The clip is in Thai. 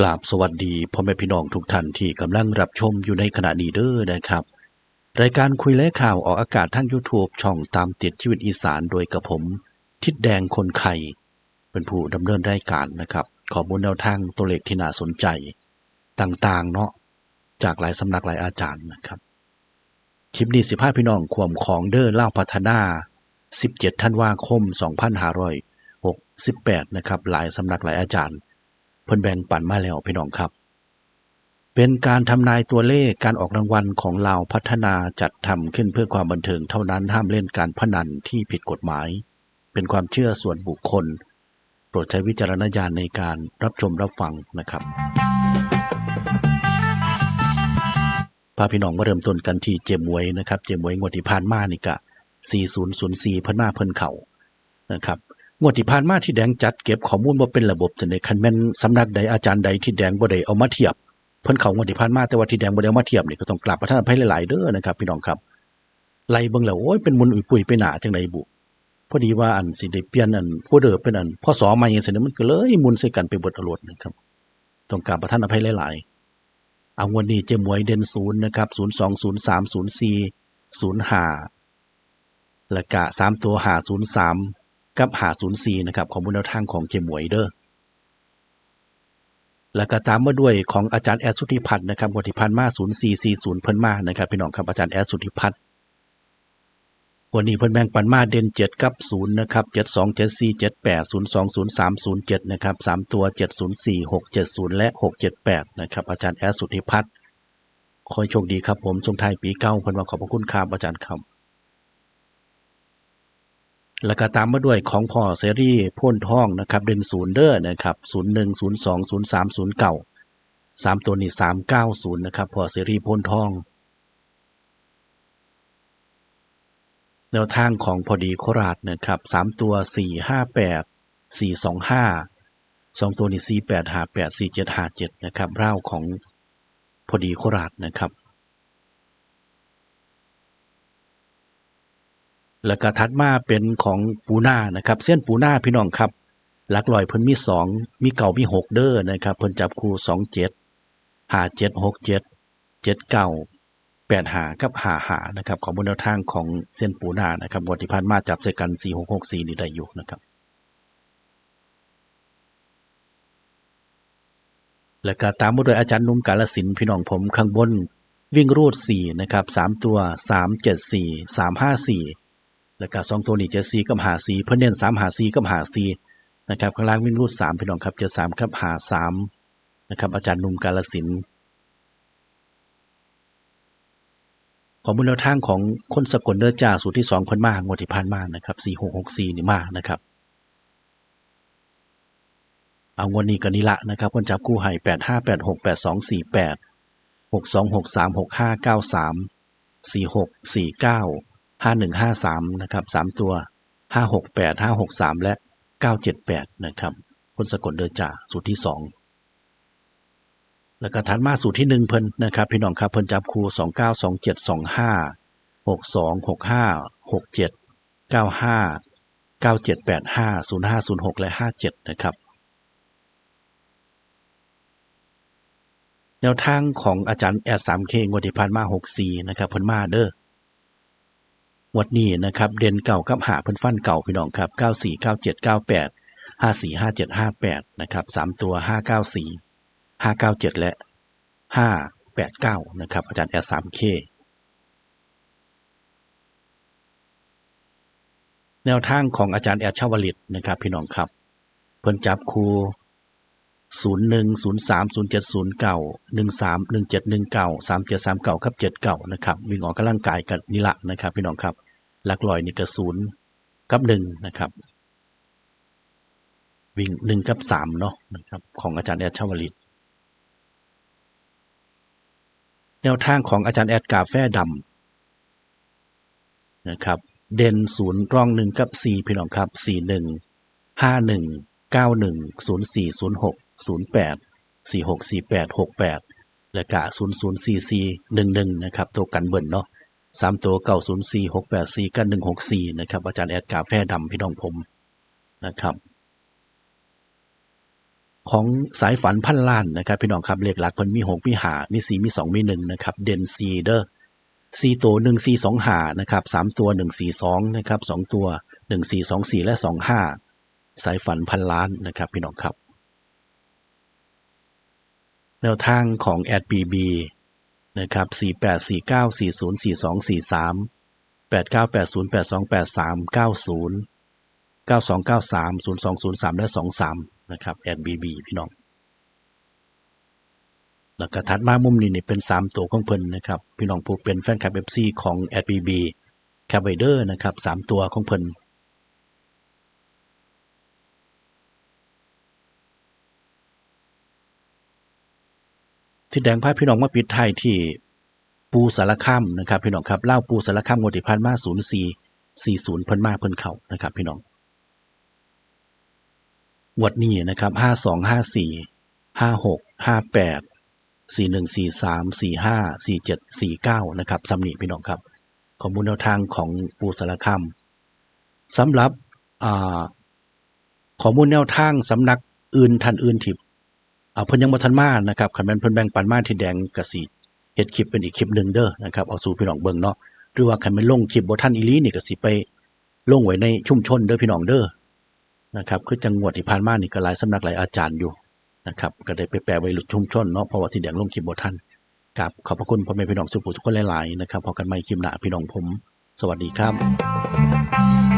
กราบสวัสดีพ่อแม่พี่น้องทุกท่านที่กำลังรับชมอยู่ในขณะนี้เด้อนะครับ รายการคุยและข่าวออกอากาศทาง YouTube ช่องตามติดชีวิตอีสานโดยกับผม ทิดแดงคนไข่เป็นผู้ดำเนินรายการนะครับ ขอมูลแนวทางตัวเลขที่น่าสนใจ ต่างๆ เนาะจากหลายสำนักหลายอาจารย์นะครับ คลิปนี้สิพาพี่น้องความของเด้อเล่าพัฒนา 17ธันวาคม 2568 นะครับ หลายสำนักหลายอาจารย์ พิ่นแบ่งปันมาแล้วพี่น้องครับ เป็นการทำนายตัวเลขการออกรางวัลของลาวพัฒนาจัดทำขึ้นเพื่อความบันเทิงเท่านั้นห้ามเล่นการพนันที่ผิดกฎหมาย เป็นความเชื่อส่วนบุคคล โปรดใช้วิจารณญาณในการรับชมรับฟังนะครับพาพี่น้องมาเริ่มต้นกันที่เจมวยนะครับ เจมวยงวดที่ผ่านมานี่กะ4004พนมาเพิ่นเข่านะครับ งวดที่ผ่านมาที่แดงจัดเก็บข้อมูลบ่เป็นระบบจังได๋คันแม่นสำนักใดอาจารย์ใดที่แดงบ่ได้เอามาเทียบเพิ่นเขางวดที่ผ่านมาแต่ว่าที่แดงบ่ได้เอามาเทียบนี่ก็ต้องกราบประทานอภัยหลายๆเด้อนะครับพี่น้องครับไล่เบิ่งแล้วโอ้ยเป็นมุนอุ้ยปุ้ยไปหนาจังไดบุพอดีว่าอันสิได้เปลี่ยนอันโฟเดอร์เป็นอันพศใหม่จังซี่นมันก็เลยมุนใส่กันไปเบิดอรดนะครับต้องกราบประทานอภัยหลายๆเอางวดนี้เจมวยเด่นศูนย์นะครับ020304 05แล้วก็3ตัว503 กับหาศูนย์สี่นะครับของมูลแนวทางของเจมวยเด้อแล้วก็ตามมาด้วยของอาจารย์แอดสุธิพัฒน์นะครับวัติพันธ์มาศูนย์สี่สี่ศูนย์เพิ่นมานะครับพี่น้องครับอาจารย์แอดสุธิพัฒน์วันนี้เพิ่นแบ่งปันมาเด่นเจ็ดกับศูนย์นะครับเจ็ดสองเจ็ดสี่เจ็ดแปดศูนย์สองศูนย์สามศูนย์เจ็ดนะครับสามตัวเจ็ดศูนย์สี่หกเจ็ดศูนย์และหกเจ็ดแปดนะครับอาจารย์แอดสุธิพัฒน์ขอโชคดีครับผมทรงไทายปีเก้าเพิ่นว่าขอบพระคุณครับอาจารย์ครับ แล้วก็ตามมาด้วยของพ่อเสรีพ่นทองนะครับเด่นศูนย์เด้อนะครับศูนย์หนึ่งศูนย์สองศูนย์สามศูนย์เก่าสามตัวนี้สามเก้าศูนย์นะครับพ่อเสรีพ่นทองแนวทางของพอดีโคราชนะครับสามตัวสี่ห้าแปดสี่สองห้าสองตัวนี้สี่แปดห้าแปดสี่เจ็ดห้าเจ็ดนะครับเล่าของพอดีโคราชนะครับ แล้วก็ถัดมาเป็นของปูนานะครับ เส้นปูนาพี่น้องครับหลักลอยเพิ่นมีสองมีเก่ามีหกเด้อนะครับ เพิ่นจับคู่สองเจ็ดหาเจ็ดหกเจ็ดเจ็ดเก้าแปดหากับหาหานะครับ ของบนแนวทางของเส้นปูนานะครับวันที่ผ่านมาจับใส่กันสี่หกหกสี่นี่ได้อยู่นะครับแล้วก็ตามมาด้วยอาจารย์นุ่มกาลสินพี่น้องผมข้างบน วิ่งรูดสี่นะครับสามตัวสามเจ็ดสี่สามห้าสี่ แล้วก็สองตัวนี้เจ็ดสี่กับหาสี่เพิ่นเน้นสามหาสี่กับหาสี่นะครับข้างล่างวิ่งรูดสามพี่น้องครับเจ็ดสามกับหาสามนะครับอาจารย์นุ่มกาลสินของมูลแนวทางของคนสกลเดอร์จ่าสูตรที่สองคนมางวดที่ผ่านมานะครับสี่หกหกสี่นี่มากนะครับเอางวดนี้กันนี่ละนะครับคนจับคู่ให้แปดห้าแปดหกแปดสองสี่แปดหกสองหกสามหกห้าเก้าสามสี่หกสี่เก้า ห้าหนึ่งห้าสามนะครับสามตัวห้าหกแปดห้าหกสามและเก้าเจ็ดแปดนะครับคนสกุลเดินจ่าสูตรที่สองแล้วก็ถัดมาสูตรที่หนึ่งเพิ่นนะครับ พี่น้องครับเพิ่นจับครูสองเก้าสองเจ็ดสองห้าหกสองหกห้าหกเจ็ดเก้าห้าเก้าเจ็ดแปดห้าศูนย์ห้าศูนย์หกและห้าเจ็ดนะครับแนวทางของอาจารย์แอดสามเคงวดที่ผ่านมาหกสี่นะครับเพิ่นมาเด้อ วัดนี้นะครับเด่นเก่ากับหาเพิ่นฟันเก่าพี่น้องครับ 94 97 98 54 57 58นะครับ3ตัว 594 597 และ 589นะครับอาจารย์แอร์ 3K แนวทางของอาจารย์แอดชาวลิตนะครับ พี่น้องครับ เพิ่นจับครู 01030709131719 3739ครับวิ่งออกกำลังกายกันนี่ละนะครับพี่น้องครับหลักลอยนี่ก็ศูนย์กับหนึ่งนะครับ วิ่งหนึ่งกับสามเนาะนะครับ ของอาจารย์แอดชาวลิตแนวทางของอาจารย์แอดกาแฟดำนะครับ เด่นศูนย์ร่องหนึ่งกับสี่พี่น้องครับสี่หนึ่งห้าหนึ่งเก้าหนึ่งศูนย์สี่ศูนย์หก ศูนย์แปดสี่หกสี่แปดหกแปดและกะศูนย์ศูนย์สี่สี่หนึ่งหนึ่งนะครับตัวกันเบิ่นเนาะสามตัวเก้าศูนย์สี่หกแปดสี่กันหนึ่งหกสี่นะครับอาจารย์แอดกาแฟดำพี่น้องผมนะครับ ของสายฝันพันล้านนะครับ พี่น้องครับเลขหลักเพิ่นมีหกมีหามีสี่มีสองมีหนึ่งนะครับ เด่นซีเดอร์สี่ตัวหนึ่งสี่สองหานะครับสามตัวหนึ่งสี่สองนะครับสองตัวหนึ่งสี่สองสี่และสองห้าสายฝันพันล้านนะครับ พี่น้องครับ แนวทางของแอดบีบีนะครับสี่แปดสี่เก้าสี่ศูนย์สี่สองสี่สามแปดเก้าแปดศูนย์แปดสองแปดสามเก้าศูนย์เก้าสองเก้าสามศูนย์สองศูนย์สามและสองสามนะครับแอดบีบีพี่น้อง แล้วก็ถัดมามุมนี้เนี่ยเป็น 3 ตัวของเพิ่นนะครับ พี่น้องผู้เป็นแฟนคลับ FC ของ a d b b c a v a d e r นะครับ 3 ตัวของเพิ่น ที่แดงพาพี่น้องมาปิดท้ายที่ปูสารคามนะครับพี่น้องครับเล่าปูสารคามงวดที่ผ่านมา04 40เพิ่นมาเพิ่นเขานะครับพี่น้องวดนี้นะครับ5254 56 58สี่ห้าหกห้าแปดสี่หนึ่งสี่สามสี่ห้าสี่เจ็ดสี่เก้านะครับสำนีพี่น้องครับข้อมูลแนวทางของปูสารคามสำหรับข้อมูลแนวทางสำนักอื่นทันอื่นทิ พอ่าเพิ่นยังบ่ทันมานะครับคันแม่นเพิ่นแบ่งปันมาที่แดงกะสิเฮ็ดคลิปเป็นอีกคลิปหนึ่งเด้อนะครับเอาสู่พี่น้องเบิ่งเนาะหรือว่าคันแม่นลงคลิปบ่ทันอีหลีนี่ก็สิไปลงไว้ในชุมชนเด้อพี่น้องเด้อนะครับคือจังหวัดที่ผ่านมานี่ก็หลายสำนักหลายอาจารย์อยู่นะครับก็ได้ไปแปลไว้หลุดชุมชนเนาะเพราะว่าที่แดงลงคลิปบทันกับขอบพระคุณพ่อแม่พี่น้องสุภูทุกคนหลายๆนะครับพอกันใหม่คลิปหน้าพี่น้องผม สวัสดีครับ